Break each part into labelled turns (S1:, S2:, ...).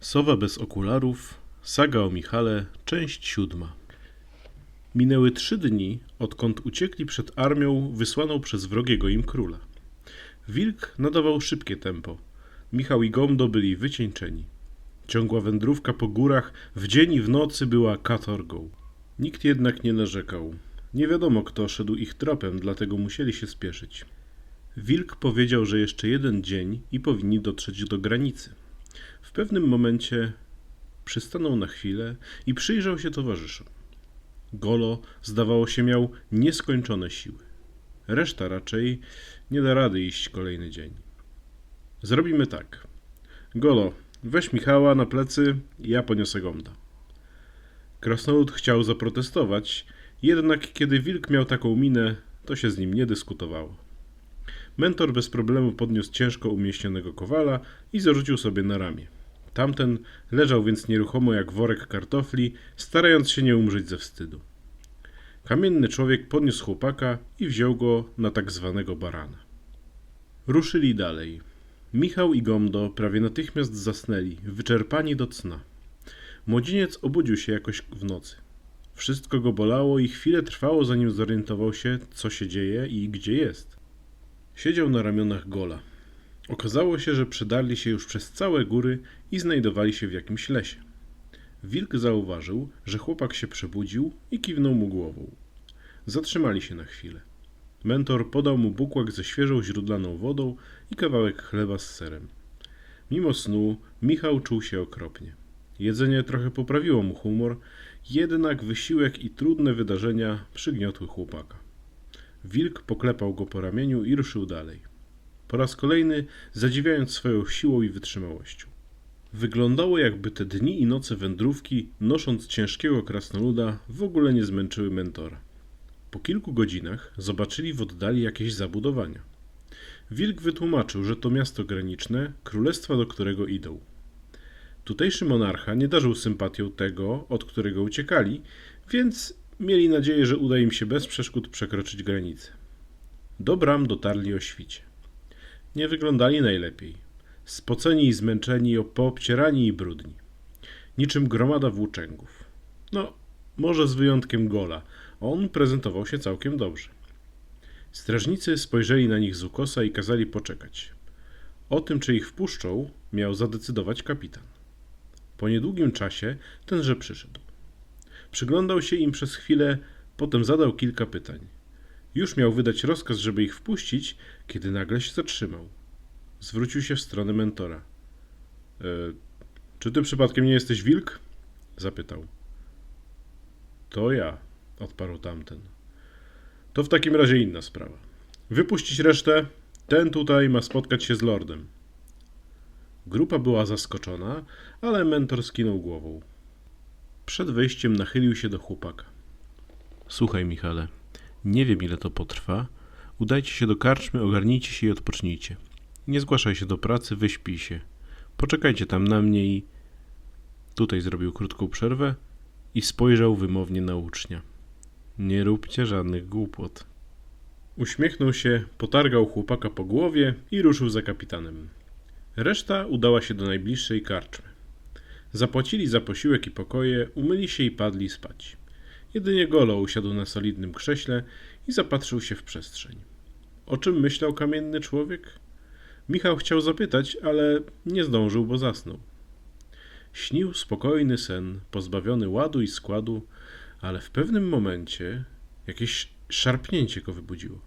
S1: Sowa bez okularów, saga o Michale, część siódma. Minęły trzy dni, odkąd uciekli przed armią wysłaną przez wrogiego im króla. Wilk nadawał szybkie tempo. Michał i Gomdo byli wycieńczeni. Ciągła wędrówka po górach w dzień i w nocy była katorgą. Nikt jednak nie narzekał. Nie wiadomo, kto szedł ich tropem, dlatego musieli się spieszyć. Wilk powiedział, że jeszcze jeden dzień i powinni dotrzeć do granicy. W pewnym momencie przystanął na chwilę i przyjrzał się towarzyszom. Golo, zdawało się, miał nieskończone siły. Reszta raczej nie da rady iść kolejny dzień. Zrobimy tak. Golo, weź Michała na plecy, ja poniosę Gomda. Krasnolud chciał zaprotestować, jednak kiedy wilk miał taką minę, to się z nim nie dyskutowało. Mentor bez problemu podniósł ciężko umieśnionego kowala i zarzucił sobie na ramię. Tamten leżał więc nieruchomo jak worek kartofli, starając się nie umrzeć ze wstydu. Kamienny człowiek podniósł chłopaka i wziął go na tak zwanego barana. Ruszyli dalej. Michał i Gomdo prawie natychmiast zasnęli, wyczerpani do cna. Młodzieniec obudził się jakoś w nocy. Wszystko go bolało i chwilę trwało, zanim zorientował się, co się dzieje i gdzie jest. Siedział na ramionach Gola. Okazało się, że przedarli się już przez całe góry i znajdowali się w jakimś lesie. Wilk zauważył, że chłopak się przebudził i kiwnął mu głową. Zatrzymali się na chwilę. Mentor podał mu bukłak ze świeżą źródlaną wodą i kawałek chleba z serem. Mimo snu Michał czuł się okropnie. Jedzenie trochę poprawiło mu humor, jednak wysiłek i trudne wydarzenia przygniotły chłopaka. Wilk poklepał go po ramieniu i ruszył dalej. Po raz kolejny zadziwiając swoją siłą i wytrzymałością. Wyglądało jakby te dni i noce wędrówki, nosząc ciężkiego krasnoluda, w ogóle nie zmęczyły mentora. Po kilku godzinach zobaczyli w oddali jakieś zabudowania. Wilk wytłumaczył, że to miasto graniczne, królestwa, do którego idą. Tutejszy monarcha nie darzył sympatią tego, od którego uciekali, więc mieli nadzieję, że uda im się bez przeszkód przekroczyć granicę. Do bram dotarli o świcie. Nie wyglądali najlepiej. Spoceni i zmęczeni, poobcierani i brudni. Niczym gromada włóczęgów. No, może z wyjątkiem Gola. On prezentował się całkiem dobrze. Strażnicy spojrzeli na nich z ukosa i kazali poczekać. O tym, czy ich wpuszczą, miał zadecydować kapitan. Po niedługim czasie tenże przyszedł. Przyglądał się im przez chwilę, potem zadał kilka pytań. Już miał wydać rozkaz, żeby ich wpuścić, kiedy nagle się zatrzymał. Zwrócił się w stronę mentora. E, czy ty przypadkiem nie jesteś wilk? zapytał. To ja, odparł tamten. To w takim razie inna sprawa. Wypuścić resztę. Ten tutaj ma spotkać się z lordem. Grupa była zaskoczona, ale mentor skinął głową. Przed wejściem nachylił się do chłopaka. Słuchaj, Michale, nie wiem ile to potrwa. Udajcie się do karczmy, ogarnijcie się i odpocznijcie. Nie zgłaszaj się do pracy, wyśpij się. Poczekajcie tam na mnie i... Tutaj zrobił krótką przerwę i spojrzał wymownie na ucznia. Nie róbcie żadnych głupot. Uśmiechnął się, potargał chłopaka po głowie i ruszył za kapitanem. Reszta udała się do najbliższej karczmy. Zapłacili za posiłek i pokoje, umyli się i padli spać. Jedynie Golo usiadł na solidnym krześle i zapatrzył się w przestrzeń. O czym myślał kamienny człowiek? Michał chciał zapytać, ale nie zdążył, bo zasnął. Śnił spokojny sen, pozbawiony ładu i składu, ale w pewnym momencie jakieś szarpnięcie go wybudziło.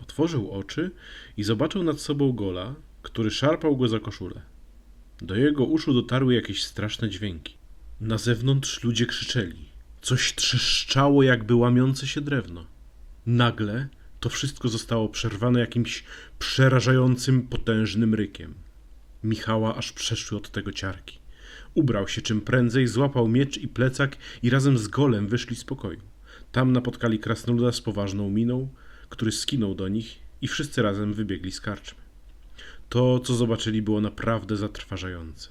S1: Otworzył oczy i zobaczył nad sobą Gola, który szarpał go za koszulę. Do jego uszu dotarły jakieś straszne dźwięki. Na zewnątrz ludzie krzyczeli. Coś trzeszczało, jakby łamiące się drewno. Nagle to wszystko zostało przerwane jakimś przerażającym, potężnym rykiem. Michała aż przeszły od tego ciarki. Ubrał się czym prędzej, złapał miecz i plecak i razem z golem wyszli z pokoju. Tam napotkali krasnoluda z poważną miną, który skinął do nich i wszyscy razem wybiegli z karczmy. To, co zobaczyli, było naprawdę zatrważające.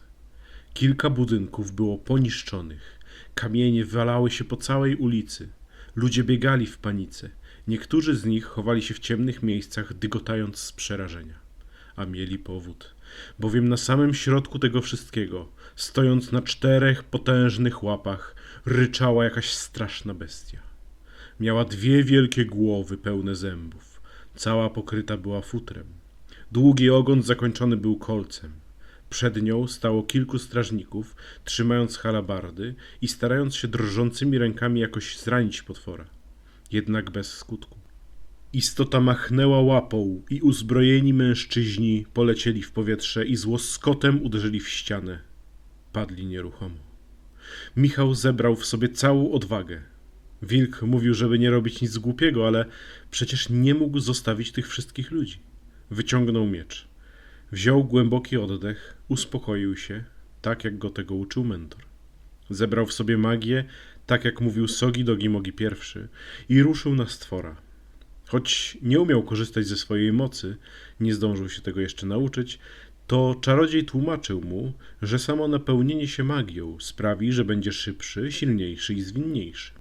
S1: Kilka budynków było poniszczonych, kamienie walały się po całej ulicy, ludzie biegali w panice, niektórzy z nich chowali się w ciemnych miejscach, dygotając z przerażenia. A mieli powód. bowiem na samym środku tego wszystkiego, stojąc na czterech potężnych łapach, ryczała jakaś straszna bestia. Miała dwie wielkie głowy pełne zębów, cała pokryta była futrem. Długi ogon zakończony był kolcem. Przed nią stało kilku strażników, trzymając halabardy i starając się drżącymi rękami jakoś zranić potwora. Jednak bez skutku. Istota machnęła łapą i uzbrojeni mężczyźni polecieli w powietrze i z łoskotem uderzyli w ścianę. Padli nieruchomo. Michał zebrał w sobie całą odwagę. Wilk mówił, żeby nie robić nic głupiego, ale przecież nie mógł zostawić tych wszystkich ludzi. Wyciągnął miecz. Wziął głęboki oddech, uspokoił się, tak jak go tego uczył mentor. Zebrał w sobie magię, tak jak mówił Sogi Dogi Mogi I i ruszył na stwora. Choć nie umiał korzystać ze swojej mocy, nie zdążył się tego jeszcze nauczyć, to czarodziej tłumaczył mu, że samo napełnienie się magią sprawi, że będzie szybszy, silniejszy i zwinniejszy.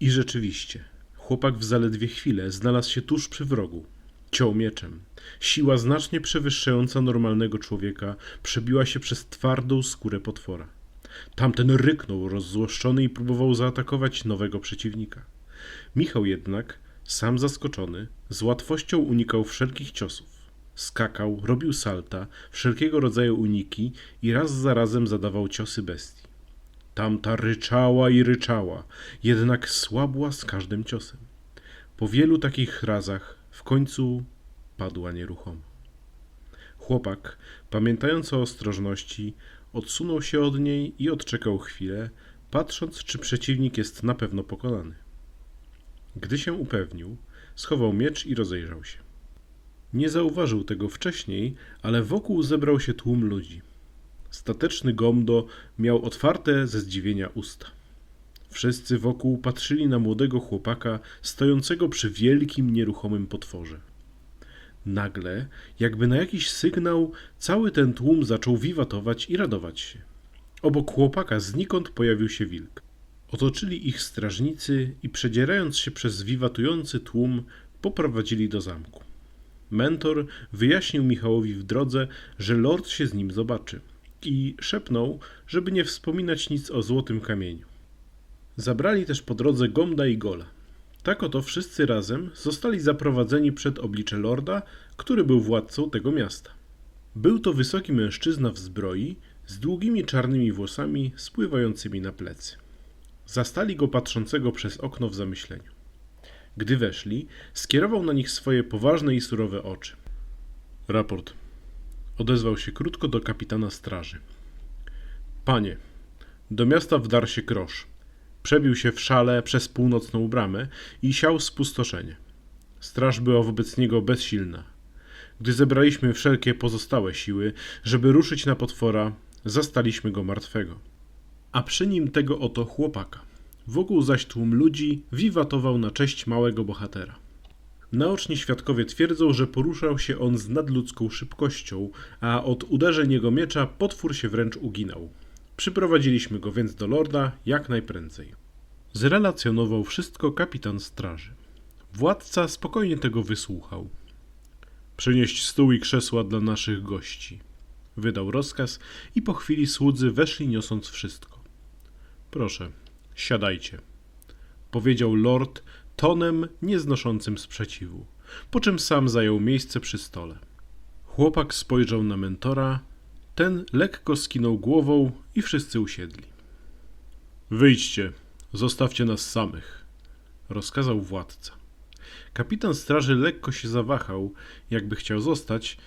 S1: I rzeczywiście, chłopak w zaledwie chwilę znalazł się tuż przy wrogu. Ciął mieczem. Siła znacznie przewyższająca normalnego człowieka przebiła się przez twardą skórę potwora. Tamten ryknął rozzłoszczony i próbował zaatakować nowego przeciwnika. Michał jednak, sam zaskoczony, z łatwością unikał wszelkich ciosów. Skakał, robił salta, wszelkiego rodzaju uniki i raz za razem zadawał ciosy bestii. Tamta ryczała i ryczała, jednak słabła z każdym ciosem. Po wielu takich razach w końcu padła nieruchomo. Chłopak, pamiętając o ostrożności, odsunął się od niej i odczekał chwilę, patrząc, czy przeciwnik jest na pewno pokonany. Gdy się upewnił, schował miecz i rozejrzał się. Nie zauważył tego wcześniej, ale wokół zebrał się tłum ludzi. Stateczny Gomdo miał otwarte ze zdziwienia usta. Wszyscy wokół patrzyli na młodego chłopaka stojącego przy wielkim, nieruchomym potworze. Nagle, jakby na jakiś sygnał, cały ten tłum zaczął wiwatować i radować się. Obok chłopaka znikąd pojawił się wilk. Otoczyli ich strażnicy i przedzierając się przez wiwatujący tłum, poprowadzili do zamku. Mentor wyjaśnił Michałowi w drodze, że lord się z nim zobaczy i szepnął, żeby nie wspominać nic o złotym kamieniu. Zabrali też po drodze Gomda i Gola. Tak oto wszyscy razem zostali zaprowadzeni przed oblicze lorda, który był władcą tego miasta. Był to wysoki mężczyzna w zbroi, z długimi czarnymi włosami spływającymi na plecy. Zastali go patrzącego przez okno w zamyśleniu. Gdy weszli, skierował na nich swoje poważne i surowe oczy. Raport. Odezwał się krótko do kapitana straży. Panie, do miasta wdarł się krosz. Przebił się w szale przez północną bramę i siał spustoszenie. Straż była wobec niego bezsilna. Gdy zebraliśmy wszelkie pozostałe siły, żeby ruszyć na potwora, zastaliśmy go martwego. A przy nim tego oto chłopaka. Wokół zaś tłum ludzi wiwatował na cześć małego bohatera. Naoczni świadkowie twierdzą, że poruszał się on z nadludzką szybkością, a od uderzeń jego miecza potwór się wręcz uginał. Przyprowadziliśmy go więc do lorda jak najprędzej. Zrelacjonował wszystko kapitan straży. Władca spokojnie tego wysłuchał. Przynieść stół i krzesła dla naszych gości. Wydał rozkaz i po chwili słudzy weszli niosąc wszystko. Proszę, siadajcie. Powiedział lord tonem nieznoszącym sprzeciwu, po czym sam zajął miejsce przy stole. Chłopak spojrzał na mentora, ten lekko skinął głową i wszyscy usiedli. Wyjdźcie, zostawcie nas samych, rozkazał władca. Kapitan straży lekko się zawahał, jakby chciał zostać,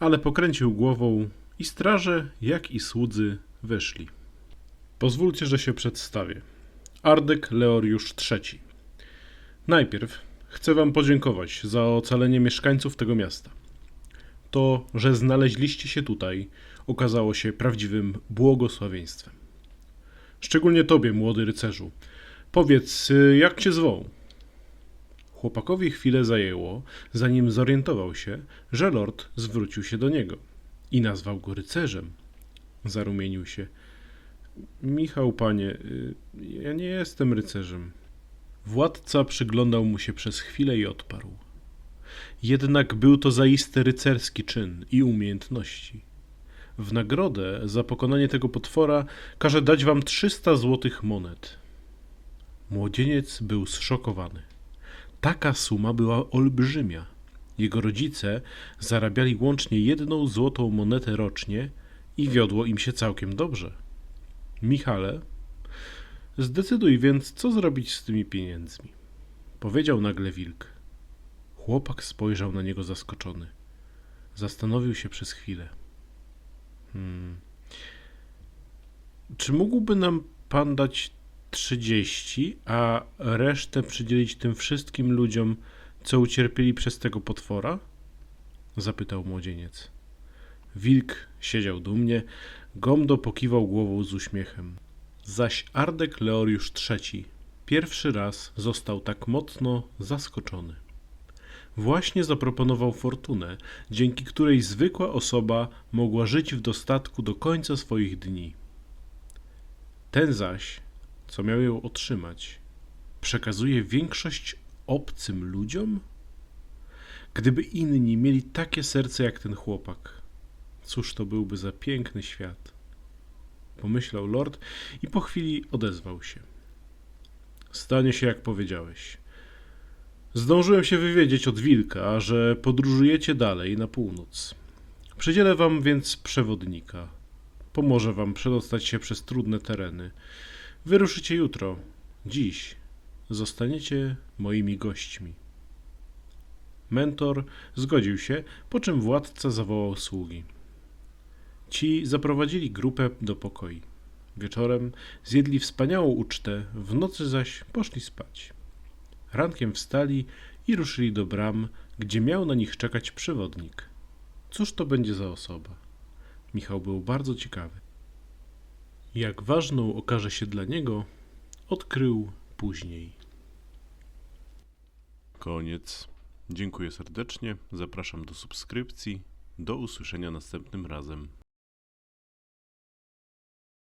S1: ale pokręcił głową i straże, jak i słudzy wyszli. Pozwólcie, że się przedstawię. Ardek Leoriusz III. Najpierw chcę wam podziękować za ocalenie mieszkańców tego miasta. To, że znaleźliście się tutaj, okazało się prawdziwym błogosławieństwem. Szczególnie tobie, młody rycerzu. Powiedz, jak cię zwą? Chłopakowi chwilę zajęło, zanim zorientował się, że lord zwrócił się do niego i nazwał go rycerzem. Zarumienił się. Michał, panie, y, ja nie jestem rycerzem. Władca przyglądał mu się przez chwilę i odparł. Jednak był to zaiste rycerski czyn i umiejętności. W nagrodę za pokonanie tego potwora każe dać wam 300 złotych monet. Młodzieniec był zszokowany. Taka suma była olbrzymia. Jego rodzice zarabiali łącznie jedną złotą monetę rocznie i wiodło im się całkiem dobrze. Michale, zdecyduj więc, co zrobić z tymi pieniędzmi. Powiedział nagle wilk. Chłopak spojrzał na niego zaskoczony. Zastanowił się przez chwilę. Hmm. Czy mógłby nam pan dać trzydzieści, a resztę przydzielić tym wszystkim ludziom, co ucierpieli przez tego potwora? Zapytał młodzieniec. Wilk siedział dumnie, Gomdo pokiwał głową z uśmiechem. Zaś Ardek Leoriusz III pierwszy raz został tak mocno zaskoczony. Właśnie zaproponował fortunę, dzięki której zwykła osoba mogła żyć w dostatku do końca swoich dni. Ten zaś, co miał ją otrzymać, przekazuje większość obcym ludziom? Gdyby inni mieli takie serce jak ten chłopak, cóż to byłby za piękny świat? Pomyślał lord i po chwili odezwał się. Stanie się jak powiedziałeś. Zdążyłem się wywiedzieć od wilka, że podróżujecie dalej na północ. Przydzielę wam więc przewodnika. Pomoże wam przedostać się przez trudne tereny. Wyruszycie jutro. Dziś zostaniecie moimi gośćmi. Mentor zgodził się, po czym władca zawołał sługi. Ci zaprowadzili grupę do pokoi. Wieczorem zjedli wspaniałą ucztę, w nocy zaś poszli spać. Rankiem wstali i ruszyli do bram, gdzie miał na nich czekać przewodnik. Cóż to będzie za osoba? Michał był bardzo ciekawy. Jak ważną okaże się dla niego, odkrył później. Koniec. Dziękuję serdecznie. Zapraszam do subskrypcji. Do usłyszenia następnym razem.